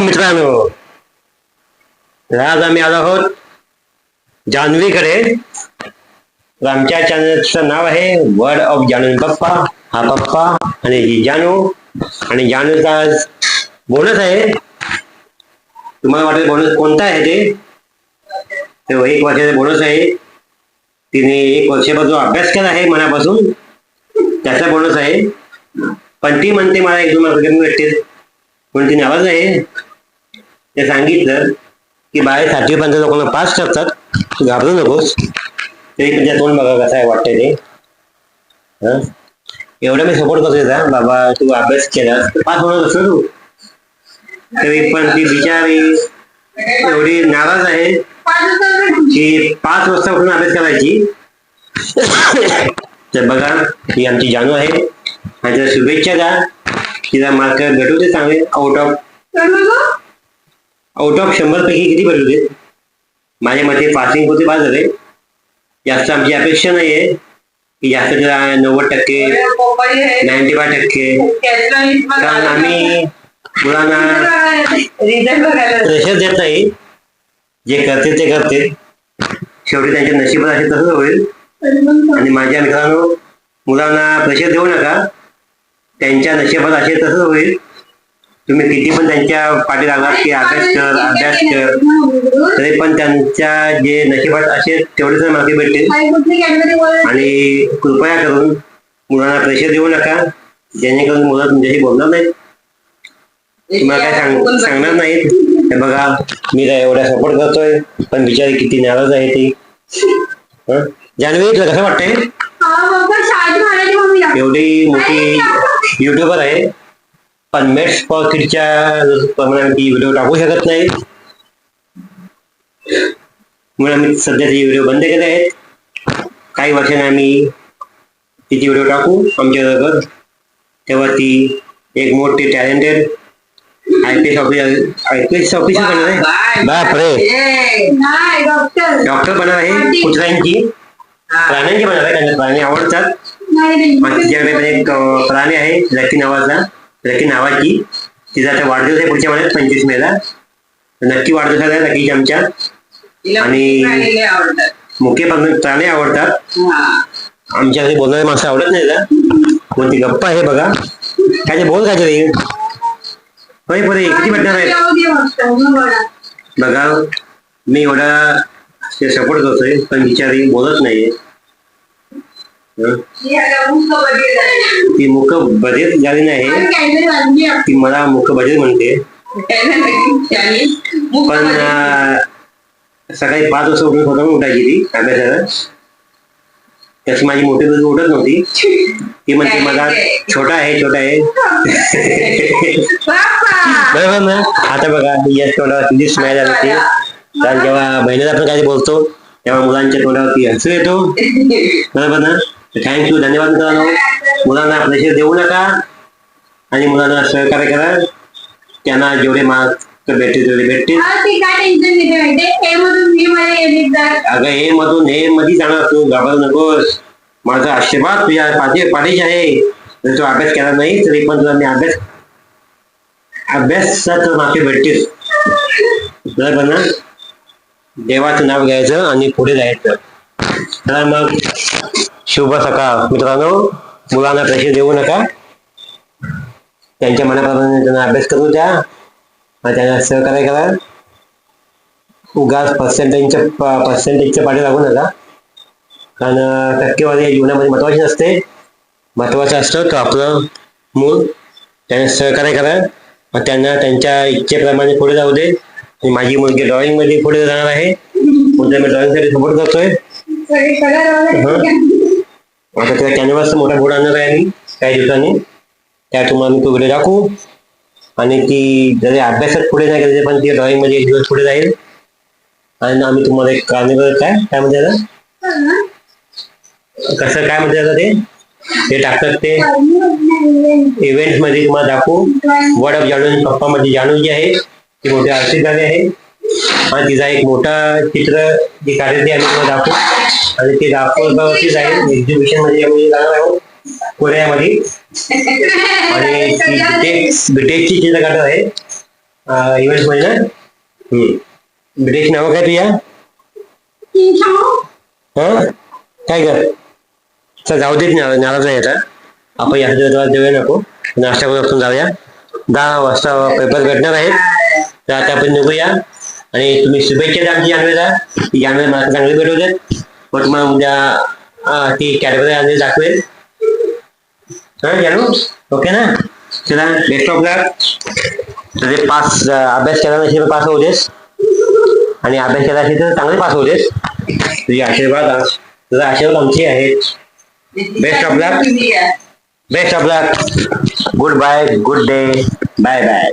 मित्रांनो. आज आम्ही आलो आहोत जान्हवीकडे. आमच्या चॅनलचं नाव आहे वर्ड ऑफ जानू पप्पा हा पप्पा आणि ही जानू. आणि जानूचा बोनस आहे. तुम्हाला वाटेल बोनस कोणता आहे ते? तो एक वर्षाचा बोनस आहे. तिने एक वर्षापासून अभ्यास केला आहे मनापासून. त्याचा बोनस आहे. पण ती म्हणते मला एक दोन मार्क भेटतील. पण तिने आवाज आहे. ते सांगितलं की बाहेर पंधरा लोकांना पास करतात. तू घाबरू नकोस. तरी तुझ्या तोंड बघा कसं आहे वाटतंय ते. हं? एवढं मी सपोर्ट करतोय बाबा तू अभ्यास केला पास होणार असं तू. तरी पण ती बिचारी एवढी नाराज आहे की पाच वाजता उठून अभ्यास करायची. तर बघा ही आमची जानू आहे. आणि शुभेच्छा द्या. तिला मार्क भेटू ते चांगले. आउट ऑफ आउट ऑफ शंभर पैकी किती भेटू दे माझ्या मते पासिंग होते बाद झाले. जास्त आमची अपेक्षा नाहीये. की जास्त नव्वद टक्के नाईन्टी फाय टक्के. कारण आम्ही मुलांना प्रेशर देत नाही. जे करते ते करते शेवटी त्यांच्या नशिबात असे तसंच होईल. आणि माझ्या मित्रांनो मुलांना प्रेशर देऊ नका. त्यांच्या नशिबात असे तसंच होईल. तुम्ही किती पण त्यांच्या पाठी लागलात की अभ्यास कर अभ्यास कर. तरी पण त्यांच्या जे नशिबात असे तेवढेच मार्के भेटतील. आणि कृपया करून मुलांना प्रेशर देऊ नका. जेणेकरून मुलं तुमच्याशी बोलणार नाहीत. तुम्हाला काय सांग सांगणार नाहीत. हे बघा मी काय एवढा सपोर्ट करतोय पण बिचारी किती नाराज आहे ती. हं? जान्हवी तुला कसं वाटतंय? एवढी मोठी युट्यूबर आहे. पण मेट्स फॉर किडच्या प्रमाणे ती व्हिडिओ टाकू शकत नाही. म्हणून आम्ही सध्या ती व्हिडिओ बंद केले आहेत. काही वर्षांनी आम्ही तिची व्हिडिओ टाकू आमच्या बरोबर तेव्हा ती एक मोठी talented I P S officer I P S officer बनणार आहे. बापरे डॉक्टर. बनणार आहे कुत्र्यांची प्राण्यांची बनणार आहे त्यांना प्राणी आवडतात. मग तिच्याकडे पण एक प्राणी आहे लकी नावाचा. लकी नावाची. तिचा आता वाढदिवस आहे पुढच्या महिन्यात पंचवीस मेला. नक्की वाढदिवसाला आहे लकीच्या आमच्या. मुख्य पण प्राणी आवडतात. आमच्या घरी बोलणारे माणसं आवडत नाही ना मग ती गप्पा आहे बघा. काय बोल काय तरी. होय परे किती भेटणार आहेत? बघा. मी एवढा सपोर्ट करतोय पण बिचारी बोलत नाहीये? ती मुख बजेट झाली नाही ती मला मुख बजेट म्हणते पण सकाळी पाच वाजता उठून स्वतः उठायची ती अभ्यासाला. तशी माझी मोठी उठत नव्हती. ती म्हणते मला छोटा आहे छोटा आहे. बरोबर ना आता बघा या तोंडावरती स्माईल आली होती कारण जेव्हा बहिणीला आपण काही बोलतो तेव्हा मुलांच्या तोंडावरती हसू येतो. बरोबर ना? थँक्यू धन्यवाद मित्रांनो. मुलांना प्रेशर देऊ नका आणि मुलांना सहकार्य करा. त्यांना जेवढे मार्क भेटतील तेवढे भेटतील. अगं हे मधून हे मध्ये जाणार तू. घाबरू नकोस. माझा आशीर्वाद तुझ्या पाठी पाठीशी आहे. जर तू अभ्यास केला नाही तरी पण तुला मी अभ्यास अभ्यासात मागे भेटतील. बरोबर ना? देवाचं नाव घ्यायचं आणि पुढे जायचं. तर मग. शुभ सकाळ मित्रांनो मुलांना प्रेशर देऊ नका. त्यांच्या मनाप्रमाणे त्यांना अभ्यास करू द्या आणि त्यांना सहकार्य करा. उगाच पर्सेंटेजच्या पर्सेंटेजच्या पाठी लागू नका. कारण टक्केवारी जीवनामध्ये महत्वाची नसते महत्वाचं असतं तो आपलं मूळ. त्यांना सहकार्य करा. आणि त्यांना त्यांच्या इच्छेप्रमाणे पुढे जाऊ दे. आणि माझी मुलगी ड्रॉइंगमध्ये पुढे जाणार आहे. मी ड्रॉइंगसाठी सपोर्ट करतोय. आता त्या कॅनव्हास मोठा बोर्ड आणणार आहे आम्ही काही दिवसांनी त्या तुम्हाला मी तो व्हिडिओ दाखवू आणि ती जरी अभ्यासात पुढे नाही गेली पण ती ड्रॉइंगमध्ये एक दिवस पुढे जाईल. आणि आम्ही तुम्हाला एक कार्निवल काय काय म्हणते कसं काय म्हणते आता ते? ते टाकतात ते. इव्हेंटमध्ये तुम्हाला दाखवू. वर्ड ऑफ जाणून पप्पा म्हणजे मध्ये जाणून जी आहे. ती मोठी आर्थिक झाली आहे. तिचा एक मोठा चित्र जी काढेल ते आम्ही तुम्हाला दाखवू. आणि ते दाखवण्यावरती जाईल. एक्झिबिशनमध्ये आम्ही जाणार आहोत. कोरियामध्ये आणि बीटेक बीटेकची चित्र काढत आहे. इव्हेंटमध्ये ना? ब्रिटिश नाव काय तुझ्या? हा? काय कर? चल जाऊ देत नाराज नाही आता. आपण या देऊया नको. नाश्ता करून आपण जाऊया. दहा वाजता पेपर भेटणार आहेत. तर आता आपण निघूया. आणि तुम्ही शुभेच्छा द्या आमची जानवेला ती जानवे मला चांगली भेटू देत. मग तुम्हाला उद्या ती कॅटेगरी आणि दाखवेल. हा जानू ओके ना? चला बेस्ट ऑफ लक तुझे पास अभ्यास केला नसेल पास होऊ देस. आणि अभ्यास केला असेल तर चांगले पास होऊ देस. तुझे आशीर्वाद तुझा आशीर्वाद आमचे आहेत. Best of luck best of luck good bye good day bye bye